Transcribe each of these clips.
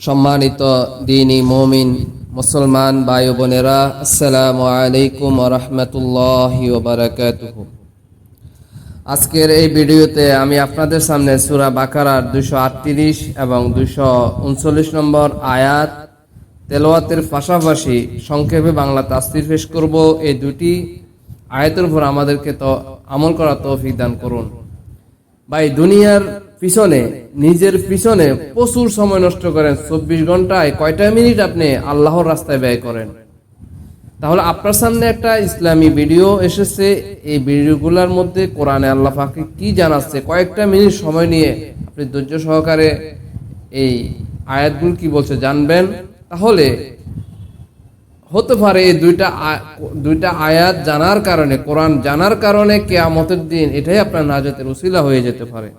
সম্মানিত দিনী মমিন মুসলমান ভাই বোনেরা আসসালামু আলাইকুম রহমতুল্লাহ আজকের এই ভিডিওতে আমি আপনাদের সামনে সুরা বাকারার দুশো আটত্রিশ এবং দুশো উনচল্লিশ নম্বর আয়াত তেলোয়াতের পাশাপাশি সংক্ষেপে বাংলা তাস্তির পেশ করব। এই দুটি আয়াতের উপর আমাদেরকে তো আমল করা তৌফিক দান করুন। ভাই, দুনিয়ার পিছনে, নিজের পিছনে প্রচুর সময় নষ্ট করেন। চব্বিশ ঘন্টায় কয়টা মিনিট আপনি আল্লাহর রাস্তায় ব্যয় করেন? তাহলে আপনার সামনে একটা ইসলামী ভিডিও এসেছে। এই ভিডিওগুলোর মধ্যে কোরআনে আল্লাহ পাকে কি জানাচ্ছে? কয়েকটা মিনিট সময় নিয়ে আপনি ধৈর্য সহকারে এই আয়াতগুলো কি বলছে জানবেন। তাহলে হতে পারে এই দুইটা দুইটা আয়াত জানার কারণে, কোরআন জানার কারণে কেয়ামতের দিন এটাই আপনার নাজাতের উসিলা হয়ে যেতে পারে।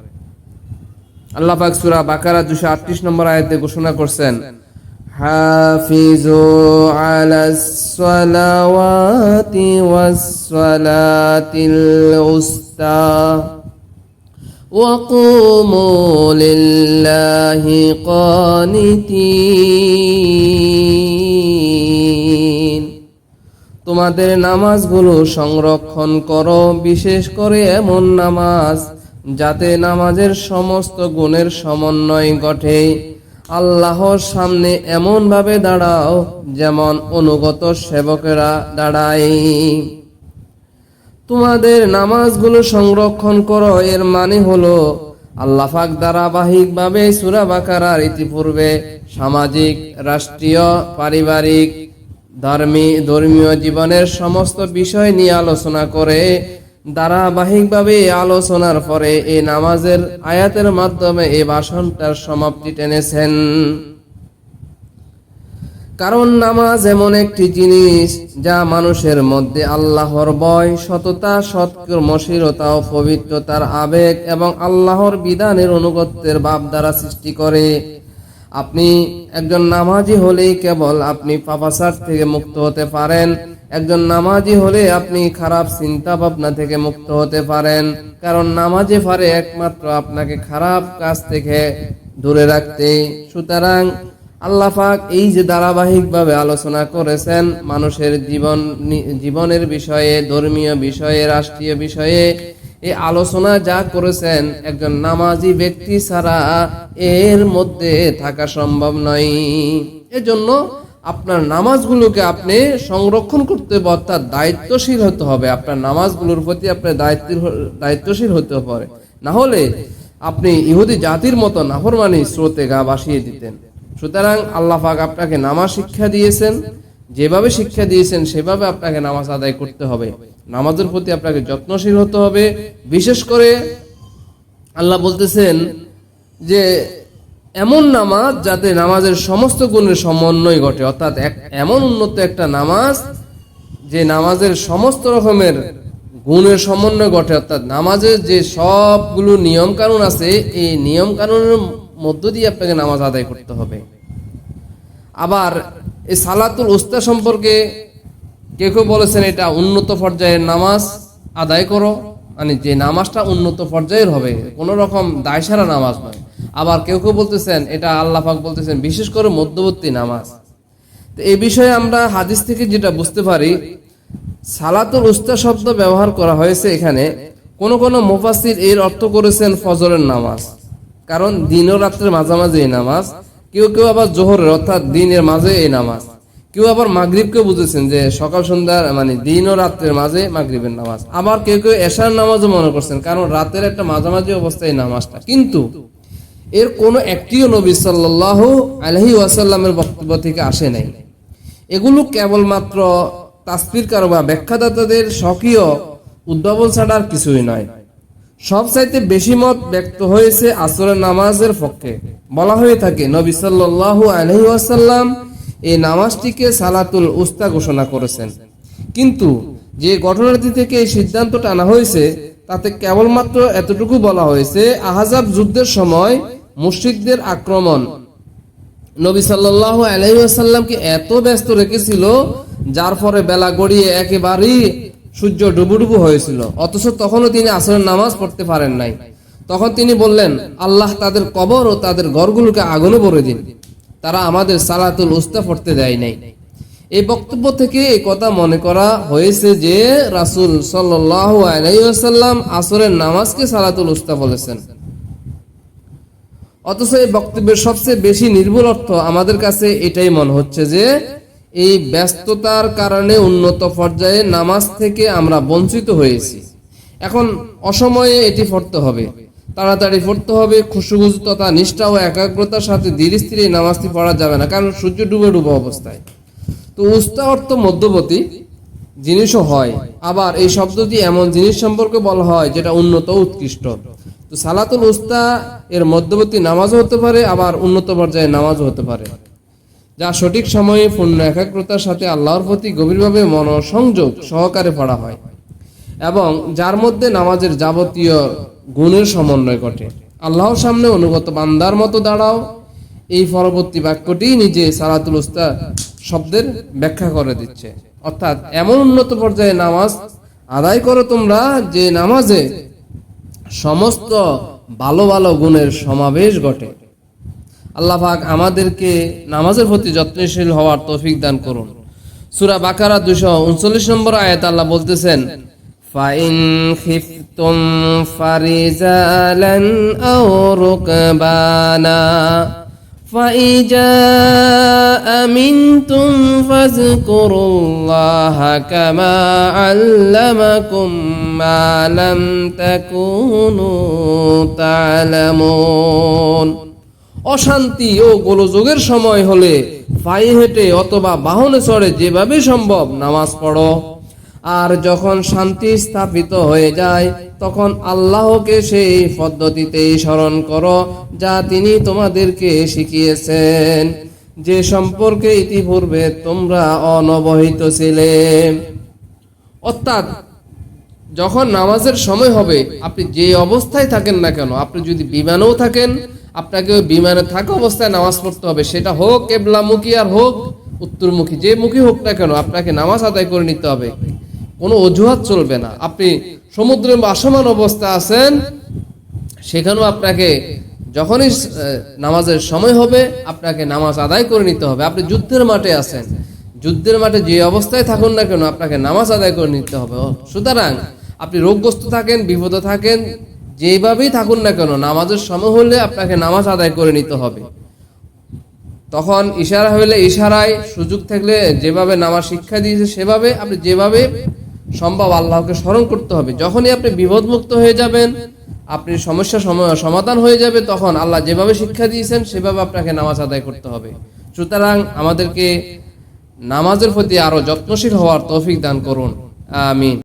আল্লাহ পাক সূরা বাকারা 238 নম্বর আয়াতে ঘোষণা করছেন হাফিজু আলাস সালাওয়াতি ওয়াস সালাতিল উস্তা وقوموا لله قانتين তোমাদের নামাজগুলো সংরক্ষণ করো বিশেষ করে এমন নামাজ যাতে নামাজের সমস্ত গুণের সমন্বয় ঘটে। আল্লাহর সামনে এমন ভাবে দাঁড়াও, যেমন অনুগত সেবকেরা দাঁড়ায়। তোমাদের নামাজগুলো সংরক্ষণ করো, এর মানে হলো আল্লাহ পাক ধারাবাহিকভাবে সূরা বাকারার ইতিপূর্বে সামাজিক, রাষ্ট্রীয়, পারিবারিক, ধর্মী, ধর্মীয় জীবনের সমস্ত বিষয় নিয়ে আলোচনা করে ধারাবাহিকভাবে আলোচনার পরে এই নামাজের আয়াতের মাধ্যমে এই ভাষণটার সমাপ্তি টেনেছেন। কারণ নামাজ এমন একটি জিনিস যা মানুষের মধ্যে আল্লাহর ভয়, সততা, সৎকর্মশীলতা ও পবিত্রতার আবেগ এবং আল্লাহর বিধানের অনুগত্যের ভাব দ্বারা সৃষ্টি করে। আপনি একজন নামাজি হলেই কেবল আপনি পাপাসার থেকে মুক্ত হতে পারেন। একজন নামাজি হলে আপনি খারাপ চিন্তা ভাবনা থেকে মুক্ত হতে পারেন। কারণ নামাজে পারে একমাত্র আপনাকে খারাপ কাজ থেকে দূরে রাখতে। সুতরাং আল্লাহ পাক এই যে ধারাবাহিকভাবে আলোচনা করেছেন মানুষের জীবন জীবনের বিষয়ে, ধর্মীয় বিষয়ে, রাষ্ট্রীয় বিষয়ে, এই আলোচনা যা করেছেন একজন নামাজি ব্যক্তি ছাড়া এর মধ্যে থাকা সম্ভব নয়। এজন্য আপনার নামাজগুলোকে আপনি সংরক্ষণ করতে হবে, অর্থাৎ দায়িত্বশীল হতে হবে। আপনার নামাজগুলোর প্রতি আপনার দায়িত্ব দায়িত্বশীল হতে হবে। না হলে আপনি ইহুদি জাতির মতো নাফরমানি স্রোতে গা ভাসিয়ে দিতেন। সুতরাং আল্লাহ আপনাকে নামাজ শিক্ষা দিয়েছেন। যেভাবে শিক্ষা দিয়েছেন, সেভাবে আপনাকে নামাজ আদায় করতে হবে। নামাজের প্রতি আপনাকে যত্নশীল হতে হবে। বিশেষ করে আল্লাহ বলতেছেন যে এমন নামাজ যাতে নামাজের সমস্ত গুণের সমন্বয় ঘটে। অর্থাৎ এমন উন্নত একটা নামাজ যে নামাজের সমস্ত রকমের গুণের সমন্বয় ঘটে। অর্থাৎ নামাজের যে সবগুলো নিয়ম কানুন আছে, এই নিয়ম কানুনের মধ্য দিয়ে আপনাকে নামাজ আদায় করতে হবে। আবার এই সালাতুল উস্তা সম্পর্কে কেউ কেউ বলেছেন, এটা উন্নত পর্যায়ের নামাজ আদায় করো। মানে যে নামাজটা উন্নত পর্যায়ের হবে, কোনো রকম দায়সারা নামাজ নয়। আবার কেউ কেউ বলতেছেন, এটা আল্লাহ পাক বলতেছেন, বিশেষ করে মধ্যবর্তী নামাজ। তো এই বিষয়ে আমরা হাদিস থেকে যেটা বুঝতে পারি, সালাতুল উস্তা শব্দ ব্যবহার করা হয়েছে এখানে। কোন কোন মুফাসির এর অর্থ করেছেন ফজরের নামাজ। কারণ দিন ও রাত্রের মাঝামাঝি এই নামাজ, কেউ কেউ আবার জোহরের, অর্থাৎ দিনের মাঝে এই নামাজ। কেউ আবার মাগরিবকে বুঝেছেন যে সকাল সন্ধ্যার মানে দিন ও রাত্রের মাঝে মাগরিবের নামাজ। আবার কেউ কেউ এশার নামাজও মনে করছেন, কারণ রাতের একটা মাঝামাঝি অবস্থায় এই নামাজটা। কিন্তু এর কোনো একটিও নবী সাল্লাল্লাহু আলহি ওয়াসাল্লামের বক্তব্য থেকে আসে নাই। এগুলো কেবলমাত্র তাসপির কারও বা ব্যাখ্যাদাতাদের স্বকীয় উদ্ভাবন ছাড়া আর কিছুই নয়। সব চাইতে বেশি মত ব্যক্ত হয়েছে আসরের নামাজের পক্ষে। বলা হয়ে থাকে, নবী সাল্লাল্লাহু আলাইহি ওয়াসাল্লাম এই নামাজটিকে সালাতুল উস্তা ঘোষণা করেছেন। কিন্তু যে ঘটনাটি থেকে এই সিদ্ধান্তটা আনা হয়েছে, তাতে কেবলমাত্র এতটুকু বলা হয়েছে, আহাজাব যুদ্ধের সময় মুশরিকদের আক্রমণ। নবী সাল্লাল্লাহু আলাইহি ওয়াসাল্লামকে এত ব্যস্ত রেখেছিল, যার ফলে বেলা গড়িয়ে একেবারেই সূর্য ডুবুডুবু হয়েছিল। অথচ তখনও তিনি আসরের নামাজ পড়তে পারেন নাই। তখন তিনি বললেন, আল্লাহ তাদের কবর ও তাদের ঘরগুলোকে আগুনে ভরে দিন। তারা আমাদের সালাতুল উস্তা পড়তে দেয় নাই। এই বক্তব্য থেকে এই কথা মনে করা হয়েছে যে রাসূল সাল্লাল্লাহু আলাইহি ওয়াসাল্লাম আসরের নামাজকে সালাতুল উস্তা বলেছেন। অথচ এই বক্তব্যের সবচেয়ে বেশি নির্ভুল অর্থ আমাদের কাছে এটাই মনে হচ্ছে যে, এই ব্যস্ততার কারণে উন্নত পর্যায়ে নামাজ থেকে আমরা বঞ্চিত হয়েছি। এখন অসময়ে এটি পড়তে হবে। তাড়াতাড়ি পড়তে হবে খুশুগুজু তথা নিষ্ঠা ও একাগ্রতার সাথে ধীরে স্থিরে নামাজটি পড়া যাবে না, কারণ সূর্য ডুবে ডুবে অবস্থায়। তো উস্তা অর্থ মধ্যবর্তী জিনিসও হয়। আবার এই শব্দটি এমন জিনিস সম্পর্কে বলা হয় যেটা উন্নত উৎকৃষ্ট। তো সালাতুল উস্তা এর মধ্যবর্তী নামাজও হতে পারে, আবার উন্নত পর্যায়ে নামাজও হতে পারে। যা সঠিক সময়ে পূর্ণ একাগ্রতার সাথে আল্লাহর প্রতি গভীরভাবে মনোসংযোগ সহকারে পড়া হয় এবং যার মধ্যে নামাজের যাবতীয় গুণের সমন্বয় ঘটে। আল্লাহর সামনে অনুগত বান্দার মতো দাঁড়াও। এই পরবর্তী বাক্যটি নিজে সালাতুল উস্তা শব্দের ব্যাখ্যা করে দিচ্ছে। অর্থাৎ এমন উন্নত পর্যায়ে নামাজ আদায় করো তোমরা যে নামাজে সমস্ত ভালো ভালো গুণের সমাবেশ ঘটে। আল্লাহ আমাদেরকে নামাজের প্রতি যত্নশীল হওয়ার তৌফিক দান করুন। সুরা বাকারা 239 নম্বর আয়াত আল্লাহ বলতেছেন, ফাইন খিফতুম ফারিজালান আও রুকবানা। فإذا أمنتم فاذكروا الله كما علمكم ما لم تكونوا تعلمون অশান্তি ও গোলযোগের সময় হলে পায়ে হেঁটে অথবা বাহনে চড়ে যেভাবে সম্ভব নামাজ পড়ো আর যখন শান্তি স্থাপিত হয়ে যায় তখন আল্লাহকে সেই পদ্ধতিতেই স্মরণ করো, যা তিনি তোমাদেরকে শিখিয়েছেন। যে সম্পর্কে ইতিপূর্বে তোমরা অনবহিত ছিলে। অর্থাৎ, যখন নামাজের সময় হবে, আপনি যে অবস্থায় থাকেন না কেন, আপনি যদি বিমানেও থাকেন, আপনাকে ওই বিমানে থাকা অবস্থায় নামাজ পড়তে হবে, সেটা হোক কেবলামুখী আর হোক উত্তরমুখী যে মুখী হোক না কেন, আপনাকে নামাজ আদায় করে নিতে হবে। কোনো অজুহাত চলবে না। আপনি সমুদ্রে বাসমান অবস্থা আছেন, সেখানেও আপনাকে যখনই নামাজের সময় হবে, আপনাকে নামাজ আদায় করে নিতে হবে। আপনি যুদ্ধের মাঠে আছেন। যুদ্ধের মাঠে যে অবস্থায় থাকুন না কেন, আপনাকে নামাজ আদায় করে নিতে হবে। সুতরাং আপনি রোগগ্রস্ত থাকেন, বিপদ থাকেন, যেভাবেই থাকুন না কেন, নামাজের সময় হলে আপনাকে নামাজ আদায় করে নিতে হবে। তখন ইশারা হইলে ইশারায়, সুযোগ থাকলে যেভাবে নামাজ শিক্ষা দিয়েছে, সেভাবে আপনি যেভাবে সম্ভব আল্লাহকে স্মরণ করতে হবে। যখনই আপনি বিপদমুক্ত হয়ে যাবেন, আপনি সমস্যা সমাধান হয়ে যাবে, তখন আল্লাহ যেভাবে শিক্ষা দিয়েছেন, সেভাবে আপনাকে নামাজ আদায় করতে হবে। সুতরাং আমাদেরকে নামাজের প্রতি আরও যত্নশীল হওয়ার তৌফিক দান করুন। আমিন।